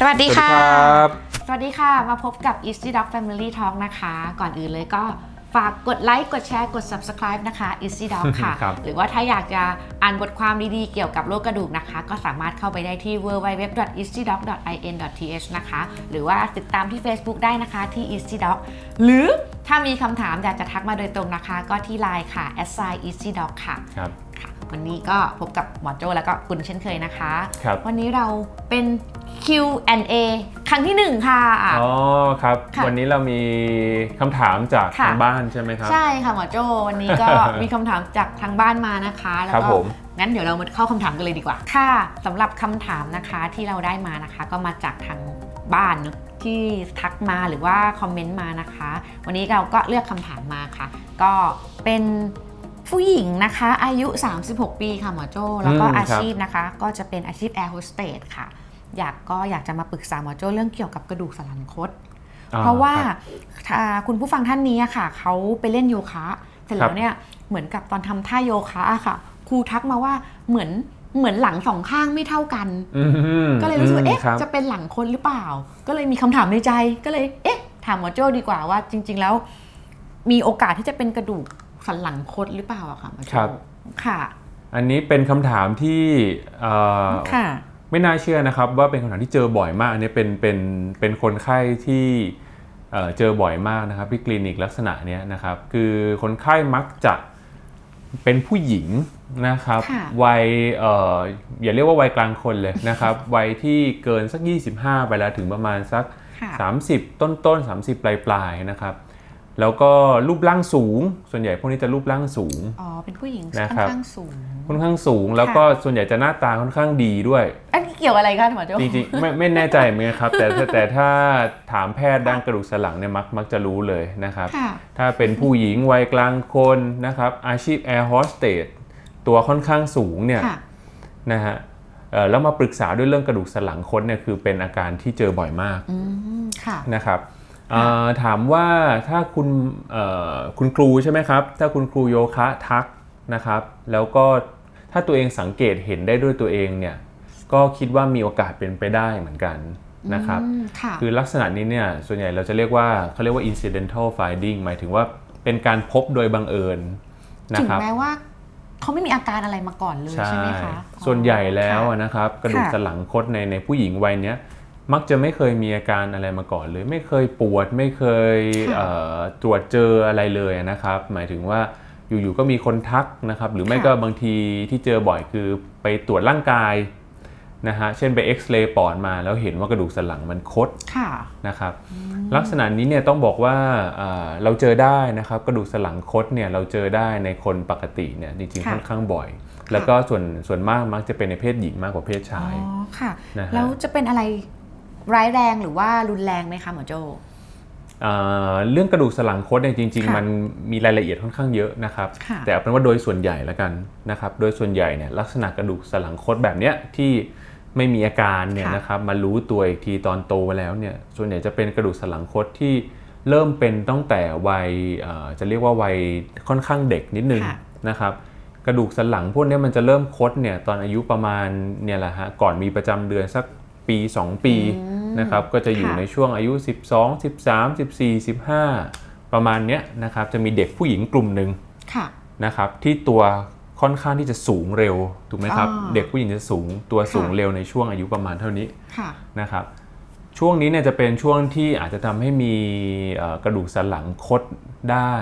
สวัสดีค่ะสวัสดีครับสวัสดีค่ะ มาพบกับ Easy Dog Family Talk นะคะ ก่อนอื่นเลยก็ฝากกดไลค์กดแชร์กด Subscribe นะคะ Easy Dog ค่ะ ครับ หรือว่าถ้าอยากจะอ่านบทความดีๆ เกี่ยวกับโรคกระดูกนะคะ ก็สามารถเข้าไปได้ที่ www.easydog.in.th นะคะ หรือว่าติดตามที่ Facebook ได้นะคะที่ Easy Dog หรือถ้ามีคำถามอยากจะทักมาโดยตรงนะคะ ก็ที่ Line ค่ะ assign easy dog ค่ะ ครับค่ะ วันนี้ก็พบกับหมอโจแล้วก็คุณเช่นเคยนะคะ ครับวันนี้เราเป็น Q&A ครั้งที่หนึ่งค่ะ อ๋อครับ ค่ะวันนี้เรามีคำถามจากค่ะ ทางบ้านใช่ไหมครับ ใช่ค่ะหมอโจวันนี้ก็ มีคำถามจากทางบ้านมานะคะ แล้วครับก็ผม งั้นเดี๋ยวเรามาเข้าคำถามกันเลยดีกว่า ค่ะสำหรับคำถามนะคะที่เราได้มานะคะ ก็มาจากทางบ้านเนอะที่ทักมาหรือว่าคอมเมนต์มานะคะ วันนี้เราก็เลือกคำถามมาค่ะ ก็เป็น ผู้หญิงนะคะอายุ 36 ปีค่ะหมอโจแล้วก็อืมครับ อาชีพนะคะ ก็จะเป็นอาชีพแอร์โฮสเตสค่ะ อยากก็อยากจะมาปรึกษาหมอโจเรื่องเกี่ยวกับกระดูกสันหลังคด อ่เพราะว่าคบ อ่าคุณผู้ฟังท่านนี้อะค่ะ เขาไปเล่นโยคะเสร็จครัแล้บวเนี่ยเหมือนกับตอนทำท่าโยคะอะค่ะ ครูทักมาว่าเหมือนเหมือนหลังสองข้างไม่เท่ากัน อืมก็เลยรู้สึกว่าอืมเอ๊ะครับจะเป็นหลังคนหรือเปล่า ก็เลยมีคำถามในใจก็เลยเอ๊ะ ถามหมอโจ้ดีกว่าว่าจริง ๆ แล้ว มีโอกาสที่จะเป็นกระดูก สันหลังคดหรือเปล่าอะค่ะหมอโจ้ค่ะ อันนี้เป็นคำถามที่เอ่อค่ะ ไม่น่าเชื่อนะครับว่าเป็นคำถามที่เจอบ่อยมาก อันนี้เป็นเป็นเป็นคนไข้ที่เอ่อเจอบ่อยมากนะครับที่คลินิกลักษณะเนี้ยนะครับคือคนไข้มักจะเป็นผู้หญิงนะครับค่ะ วัยเอ่ออย่าเรียกว่าวัยกลางคนเลยนะครับ วัยที่เกินสัก 25 ไปแล้วถึงประมาณสัก ค่ะ 30 ต้นต้นๆ30ปลายปลายๆนะครับ แล้วก็รูปร่างสูง ส่วนใหญ่พวกนี้จะรูปร่างสูง อ๋อ เป็นผู้หญิงนะค่อนครับ ข้างสูง ค่อนข้างสูง แล้วก็ส่วนใหญ่จะหน้าตาค่อนข้างดีด้วย อันนี้เกี่ยวอะไรกันหมอโจ้จริงๆไม่ไม่แน่ใจเหมือนกันครับ แต่แต่แต่ถ้าถามแพทย์ด้านกระดูกสันหลังเนี่ยมักมักจะรู้เลยนะครับ ค่ะ ถ้าเป็นผู้หญิงวัยกลางคนนะครับ อาชีพแอร์โฮสเตสตัวค่อนข้างสูงเนี่ยค่ะ นะฮะเอ่อแล้วมาปรึกษาด้วยเรื่องกระดูกสันหลังคดเนี่ยคือเป็นอาการที่เจอบ่อยมากอืม ค่ะ นะครับเอ่อ ถามว่าถ้าคุณเอ่อคุณครูใช่ไหมครับ ถ้าคุณครูโยคะทักนะครับ แล้วก็ถ้าตัวเองสังเกตเห็นได้ด้วยตัวเองเนี่ยก็คิดว่ามีโอกาสเป็นไปได้เหมือนกันนะครับอืมค่ะคือลักษณะนี้เนี่ยส่วนใหญ่เราจะเรียกว่าเขาเรียกว่า incidental finding หมายถึงว่าเป็นการพบโดยบังเอิญนะถึงครับแม้ว่าเขาไม่มีอาการอะไรมาก่อนเลยใช่ไหมคะ ส่วนใหญ่แล้วค่ะอะนะครับ กระดูกค่ะสันหลังคดในในผู้หญิงวัยเนี้ย มักจะไม่เคยมีอาการอะไรมาก่อนเลย ไม่เคยปวดไม่เคยค่ะเอ่อตรวจเจออะไรเลยนะครับ หมายถึงว่าอยู่ๆก็มีคนทักนะครับ หรือไม่ค่ะก็บางทีที่เจอบ่อยคือไปตรวจร่างกายนะฮะเช่นไปเอ็กซเรย์ปอดมาแล้วเห็นว่ากระดูกสันหลังมันคดค่ะนะครับ ลักษณะนี้เนี่ยต้องบอกว่าเอ่อเราเจอได้นะครับ กระดูกสันหลังคดเนี่ยเราเจอได้ในคนปกติเนี่ยจริงๆค่ะค่อนข้างบ่อย แล้วก็ส่วนส่วนมากมักจะเป็นในเพศหญิงมากกว่าเพศอ๋อชายค่ะนะฮะแล้วจะเป็นอะไร ร้ายแรงหรือว่ารุนแรงไหมคะหมอโจเอ่อเรื่องกระดูกสันหลังคดเนี่ยจริงค่ะๆมันมีรายละเอียดค่อนข้างเยอะนะครับค่ะแต่เอาเป็นว่าโดยส่วนใหญ่แล้วกันนะครับ โดยส่วนใหญ่เนี่ยลักษณะกระดูกสันหลังคดแบบเนี้ยที่ไม่มีอาการเนี่ยค่ะนะครับมารู้ตัวอีกทีตอนโตแล้วเนี่ยส่วนใหญ่จะเป็นกระดูกสันหลังคดที่เริ่มเป็นตั้งแต่วัยเอ่อจะเรียกว่าวัยค่อนข้างเด็กนิดนึงค่ะนะครับกระดูกสันหลังพวกเนี้ยมันจะเริ่มคดเนี่ยตอนอายุประมาณเนี่ยแหละฮะก่อนมีประจำเดือนสักปี 2 ปีอืม นะครับก็จะอยู่ค่ะในช่วงอายุ 12 13 14 15 ประมาณเนี้ยนะครับจะมีเด็กผู้หญิงกลุ่มหนึ่งค่ะนะครับที่ตัวค่อนข้างที่จะสูงเร็วถูกไหมครับอ่าเด็กผู้หญิงจะสูงตัวสูงค่ะเร็วในช่วงอายุประมาณเท่านี้ค่ะนะครับช่วงนี้เนี่ยจะเป็นช่วงที่อาจจะทำให้มีเอ่อกระดูกสันหลังคดได้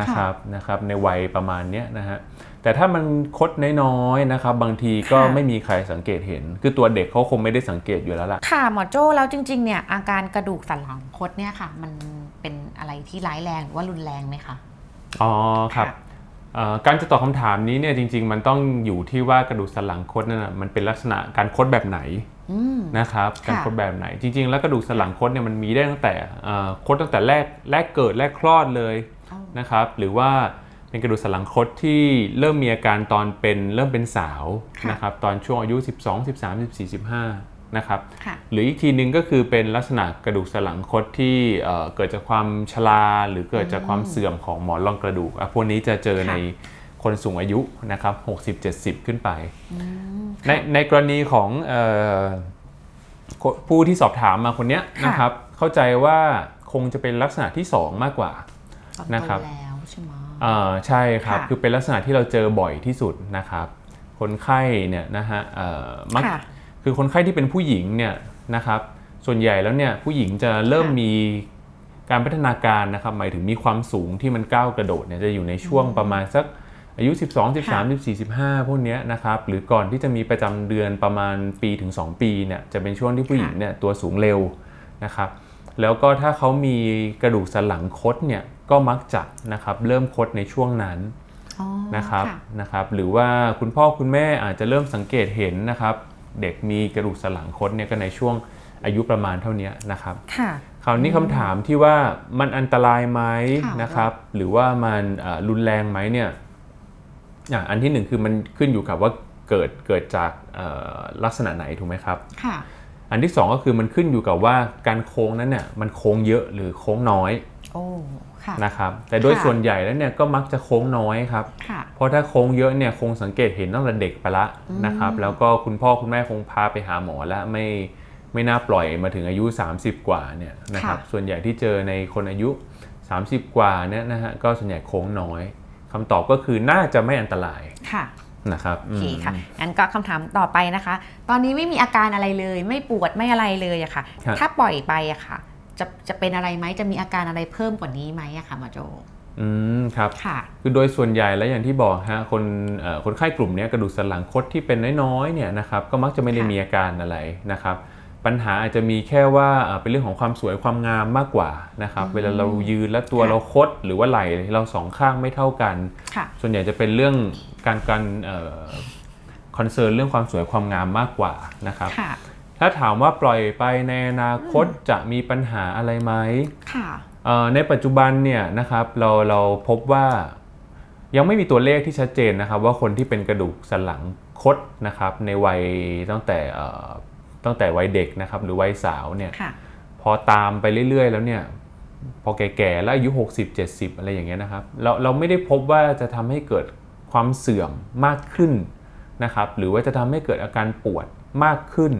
นะครับนะครับในวัยประมาณเนี้ยนะฮะ แต่ถ้ามันคดน้อยๆนะครับ บางทีก็ค่ะ ไม่มีใครสังเกตเห็น คือตัวเด็กเขาคงไม่ได้สังเกตอยู่แล้วล่ะ ค่ะหมอโจ้แล้วจริงๆเนี่ยอาการกระดูกสันหลังคดเนี่ยค่ะ มันเป็นอะไรที่ร้ายแรงหรือว่ารุนแรงไหมคะ อ๋อครับค่ะ เอ่อการจะตอบคำถามนี้เนี่ยจริง ๆ มันต้องอยู่ที่ว่ากระดูกสันหลังคดนั่นนะมันเป็นลักษณะการคดแบบไหนอืม นะครับค่ะ การคดแบบไหน จริง ๆ แล้วกระดูกสันหลังคดเนี่ยมันมีได้ตั้งแต่เอ่อคดตั้งแต่แรกแรกเกิดแรกคลอดเลยอ๋อนะครับ หรือว่า เป็นกระดูกสันหลังคดที่เริ่มมีอาการตอนเป็นเริ่มเป็นสาวค่ะนะครับตอนช่วงอายุ 12 13 14 15นะครับค่ะหรืออีกทีหนึ่งก็คือเป็นลักษณะกระดูกสันหลังคดที่เอ่อเกิดจากความชราหรือเกิดจากความเสื่อมของหมอนรองกระดูกอะพวกนี้จะเจอค่ะในคนสูงอายุนะครับ60 70 ขึ้นไปอืมในในกรณีของเอ่อคนผู้ที่สอบถามมาคนเนี้ยค่ะนะครับเข้าใจว่าคงจะเป็นลักษณะที่ 2 มากกว่าตอนนะครับโตแล้วใช่ไหม อ่าใช่ครับค่ะคือเป็นลักษณะที่เราเจอบ่อยที่สุดนะครับ คนไข้เนี่ยนะฮะเอ่อมักค่ะคือคนไข้ที่เป็นผู้หญิงเนี่ยนะครับ ส่วนใหญ่แล้วเนี่ยผู้หญิงจะเริ่มค่ะ มีการพัฒนาการนะครับ หมายถึงมีความสูงที่มันก้าวกระโดดเนี่ยจะอยู่ในช่วงประมาณสักอายุ 12 13 14 15 พวกเนี้ยนะครับ หรือก่อนที่จะมีประจำเดือนประมาณปีถึง 2 ปีเนี่ยจะเป็นช่วงที่ผู้หญิงเนี่ยตัวสูงเร็วนะครับ แล้วก็ถ้าเขามีกระดูกสันหลังคดเนี่ย ก็มักจะนะครับเริ่มคดในช่วงนั้นอ๋อนะครับค่ะนะครับหรือว่าคุณพ่อคุณแม่อาจจะเริ่มสังเกตเห็นนะครับ เด็กมีกระดูกสันหลังคดเนี่ยก็ในช่วงอายุประมาณเท่านี้นะครับค่ะคราวนี้คำถามที่ว่ามันอันตรายไหมค่ะนะครับ หรือว่ามันเอ่อรุนแรงไหมเนี่ยอะอันที่หนึ่งคือมันขึ้นอยู่กับว่าเกิดเกิดจากเอ่อลักษณะไหนถูกไหมครับค่ะอันที่สองก็คือมันขึ้นอยู่กับว่าการโค้งนั้นเนี่ยมันโค้งเยอะหรือโค้งน้อยโอ้ค่ะ นะครับแต่โดยค่ะส่วนใหญ่แล้วเนี่ยก็มักจะโค้งน้อยครับค่ะเพราะถ้าโค้งเยอะเนี่ยคงสังเกตเห็นตั้งแต่เด็กไปละนะครับแล้วก็คุณพ่อคุณแม่คงพาไปหาหมอแล้วไม่ไม่น่าปล่อยมาถึงอายุ 30 กว่าเนี่ยนะครับค่ะส่วนใหญ่ที่เจอในคนอายุ 30 กว่าเนี่ยนะฮะก็ส่วนใหญ่โค้งน้อยคำตอบก็คือน่าจะไม่อันตรายค่ะนะครับโอเคค่ะอืมงั้นก็คำถามต่อไปนะคะ ตอนนี้ไม่มีอาการอะไรเลย ไม่ปวดไม่อะไรเลยอะค่ะครับถ้าปล่อยไปอะค่ะ จะจะเป็นอะไรไหมจะมีอาการอะไรเพิ่มกว่านี้ไหมอะค่ะหมอโจอืมครับค่ะคือโดยส่วนใหญ่แล้วอย่างที่บอกฮะคนเอ่อคนไข้กลุ่มเนี้ยกระดูกสันหลังคดที่เป็นน้อยๆเนี่ยนะครับก็มักจะไม่ได้ค่ะมีอาการอะไรนะครับปัญหาอาจจะมีแค่ว่าเอ่อเป็นเรื่องของความสวยความงามมากกว่านะครับเวลาเรายืนแล้วตัวค่ะเราคดหรือว่าไหล่เราสองข้างไม่เท่ากันค่ะส่วนใหญ่จะเป็นเรื่องการการคอนเซิร์นเรื่องความสวยความงามมากกว่านะครับค่ะ ถ้าถามว่าปล่อยไปในอนาคตจะมีปัญหาอะไรไหมค่ะเอ่อในปัจจุบันเนี่ยนะครับเราเราพบว่ายังไม่มีตัวเลขที่ชัดเจนนะครับ ว่าคนที่เป็นกระดูกสันหลังคดนะครับ ในวัยตั้งแต่เอ่อตั้งแต่วัยเด็กนะครับ หรือวัยสาวเนี่ยค่ะพอตามไปเรื่อยๆ แล้วเนี่ยพอแก่ๆแล้วอายุ 60 70 อะไรอย่างเงี้ยนะครับเราเราไม่ได้พบว่าจะทำให้เกิดความเสื่อมมากขึ้นนะครับ หรือว่าจะทำให้เกิดอาการปวดมากขึ้น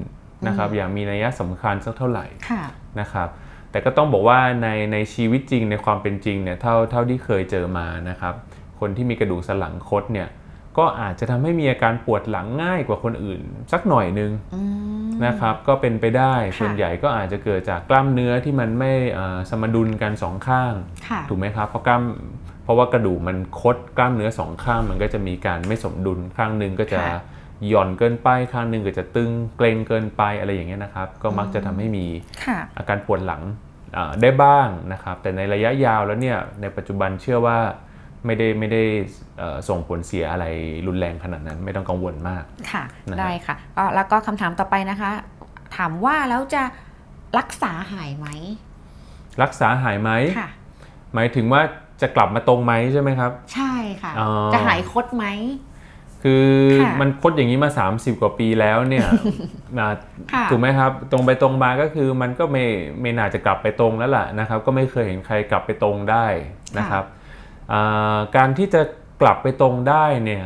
นะครับอย่างมีนัยสำคัญสักเท่าไหร่ค่ะนะครับแต่ก็ต้องบอกว่าในในชีวิตจริงในความเป็นจริงเนี่ยเท่าเท่าที่เคยเจอมานะครับคนที่มีกระดูกสันหลังคดเนี่ยก็อาจจะทำให้มีอาการปวดหลังง่ายกว่าคนอื่น สักหน่อยนึงอืมนะครับก็เป็นไปได้ค่ะส่วนใหญ่ก็อาจจะเกิดจากกล้ามเนื้อที่มันไม่เอ่อสมดุลกันสองข้างค่ะถูกไหมครับเพราะกล้ามเพราะว่ากระดูกมันคดกล้ามเนื้อสองข้างมันก็จะมีการไม่สมดุลข้างหนึ่งก็จะค่ะ หย่อนเกินไปข้างหนึ่งก็จะตึงเกร็งเกินไปอะไรอย่างเงี้ยนะครับ ก็มักจะทำให้มีค่ะอาการปวดหลังอ่าได้บ้างนะครับ แต่ในระยะยาวแล้วเนี่ยในปัจจุบันเชื่อว่าไม่ได้ไม่ได้เอ่อส่งผลเสียอะไรรุนแรงขนาดนั้นไม่ต้องกังวลมากค่ะนะฮะได้ค่ะก็แล้วก็คำถามต่อไปนะคะ ถามว่าแล้วจะรักษาหายไหม รักษาหายไหมค่ะหมายถึงว่าจะกลับมาตรงไหมใช่ไหมครับ ใช่ค่ะอ๋อจะหายคดไหม คือค่ะมันคดอย่างนี้มา 30 กว่าปีแล้วเนี่ยนะค่ะถูกไหมครับ ตรงไปตรงมาก็คือมันก็ไม่ไม่น่าจะกลับไปตรงแล้วล่ะนะครับ ก็ไม่เคยเห็นใครกลับไปตรงได้นะครับอ่าการที่จะกลับไปตรงได้เนี่ย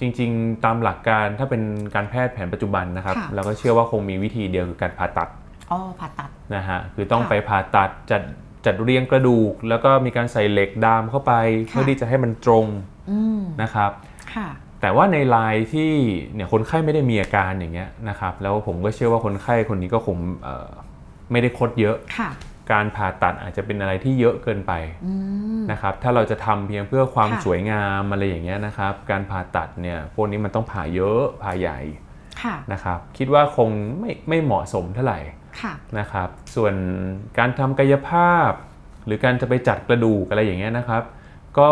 จริงๆ ตามหลักการถ้าเป็นการแพทย์แผนปัจจุบันนะครับค่ะเราก็เชื่อว่าคงมีวิธีเดียวคือการผ่าตัดอ๋อผ่าตัดนะฮะคือต้องค่ะไปผ่าตัดจัดจัดเรียงกระดูก แล้วก็มีการใส่เหล็กดามเข้าไปค่ะเพื่อที่จะให้มันตรงอืมนะครับค่ะ แต่ว่าในรายที่เนี่ยคนไข้ไม่ได้มีอาการอย่างเงี้ยนะครับแล้วผมก็เชื่อว่าคนไข้คนนี้ก็คงเอ่อไม่ได้คดเยอะค่ะการผ่าตัดอาจจะเป็นอะไรที่เยอะเกินไปอืมนะครับถ้าเราจะทำเพียงเพื่อความค่ะสวยงามอะไรอย่างเงี้ยนะครับการผ่าตัดเนี่ยพวกนี้มันต้องผ่าเยอะผ่าใหญ่ค่ะนะครับคิดว่าคงไม่ไม่เหมาะสมเท่าไหร่ค่ะนะครับส่วนการทำกายภาพ หรือการจะไปจัดกระดูกอะไรอย่างเงี้ยนะครับ ก็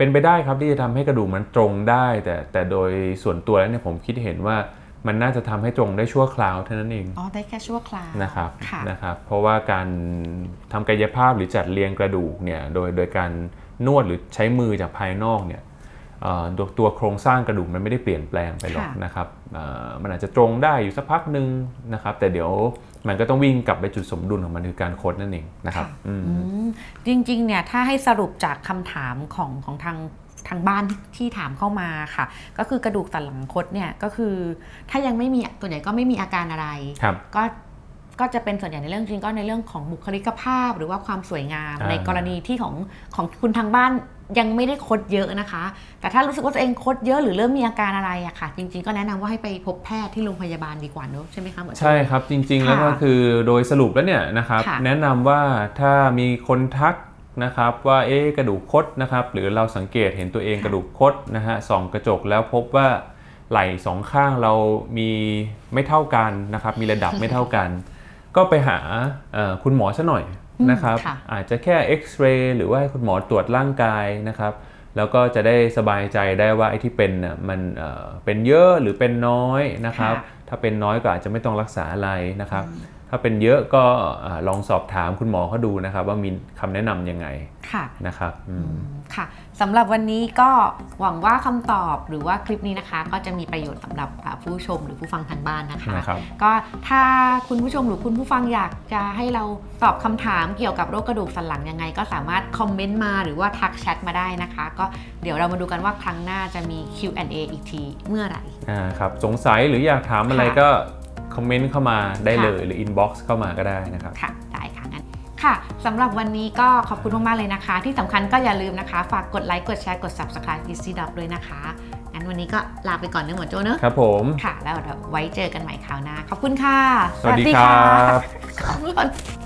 เป็นไปได้ครับที่จะทำให้กระดูกมันตรงได้ แต่แต่โดยส่วนตัวแล้วเนี่ยผมคิดเห็นว่ามันน่าจะทำให้ตรงได้ชั่วคราวเท่านั้นเอง อ๋อ ได้แค่ชั่วคราว นะครับค่ะนะครับ เพราะว่าการทำกายภาพหรือจัดเรียงกระดูกเนี่ยโดยโดยการนวดหรือใช้มือจากภายนอกเนี่ยเอ่อตัวตัวโครงสร้างกระดูกมันไม่ได้เปลี่ยนแปลงไปหรอกค่ะนะครับเอ่อมันอาจจะตรงได้อยู่สักพักหนึ่งนะครับ แต่เดี๋ยว มันก็ต้องวิ่งกลับไปจุดสมดุลของมันคือการคดนั่นเองนะครับอืมอืมจริงๆเนี่ยถ้าให้สรุปจากคำถามของของทางทางบ้านที่ที่ถามเข้ามาค่ะ ก็คือกระดูกสันหลังคดเนี่ยก็คือ ถ้ายังไม่มีตัวใหญ่ก็ไม่มีอาการอะไรครับก็ก็จะเป็นส่วนใหญ่ในเรื่องจริงก็ในเรื่องของบุคลิกภาพ หรือว่าความสวยงามอ่าในกรณีที่ของของคุณทางบ้าน ยังไม่ได้คดเยอะนะคะ แต่ถ้ารู้สึกว่าตัวเองคดเยอะหรือเริ่มมีอาการอะไรอะค่ะ จริง ๆ ก็แนะนำว่าให้ไปพบแพทย์ที่โรงพยาบาลดีกว่าเนอะใช่ไหมคะหมอโจ้ใช่ครับจริง ๆ แล้วก็ค่ะคือโดยสรุปแล้วเนี่ยนะครับค่ะแนะนำว่าถ้ามีคนทักนะครับว่าเอ๊ะกระดูกคดนะครับหรือเราสังเกตเห็นตัวเองกระดูกคดนะฮะส่องกระจกแล้วพบว่าไหล่สองข้างเรามีไม่เท่ากันนะครับมีระดับไม่เท่ากัน ก็ไปหาเอ่อคุณหมอซะหน่อย นะครับค่ะอาจจะแค่เอ็กซเรย์หรือว่าให้คุณหมอตรวจร่างกายนะครับ แล้วก็จะได้สบายใจได้ว่าไอ้ที่เป็นน่ะมันเอ่อเป็นเยอะหรือเป็นน้อยนะครับค่ะถ้าเป็นน้อยก็อาจจะไม่ต้องรักษาอะไรนะครับ ถ้าเป็นเยอะก็อ่าลองสอบถามคุณหมอเขาดูนะครับ ว่ามีคำแนะนำยังไงค่ะนะครับอืมค่ะสำหรับวันนี้ก็หวังว่าคำตอบหรือว่าคลิปนี้นะคะ ก็จะมีประโยชน์สำหรับอ่าผู้ชมหรือผู้ฟังทางบ้านนะคะนะครับก็ถ้าคุณผู้ชมหรือคุณผู้ฟังอยากจะให้เราตอบคำถามเกี่ยวกับโรคกระดูกสันหลังยังไง ก็สามารถคอมเมนต์มาหรือว่าทักแชทมาได้นะคะ ก็เดี๋ยวเรามาดูกันว่าครั้งหน้าจะมี Q&A อีกทีเมื่อไหร่อ่าครับสงสัยหรืออยากถามอะไรค่ะก็ คอมเมนต์เข้ามาได้ค่ะเลย หรืออินบ็อกซ์เข้ามาก็ได้นะครับ ค่ะ ได้ค่ะงั้นค่ะสำหรับวันนี้ก็ขอบคุณมากๆเลยนะคะ ที่สำคัญก็อย่าลืมนะคะ ฝากกดไลค์กดแชร์กด subscribe Easy Doc ด้วยนะคะงั้นวันนี้ก็ลาไปก่อนเนื้อะหมดโจ้เนอะครับผมค่ะ แล้วเดี๋ยวไว้เจอกันใหม่คราวหน้าขอบคุณค่ะ สวัสดีครับขอบคุณ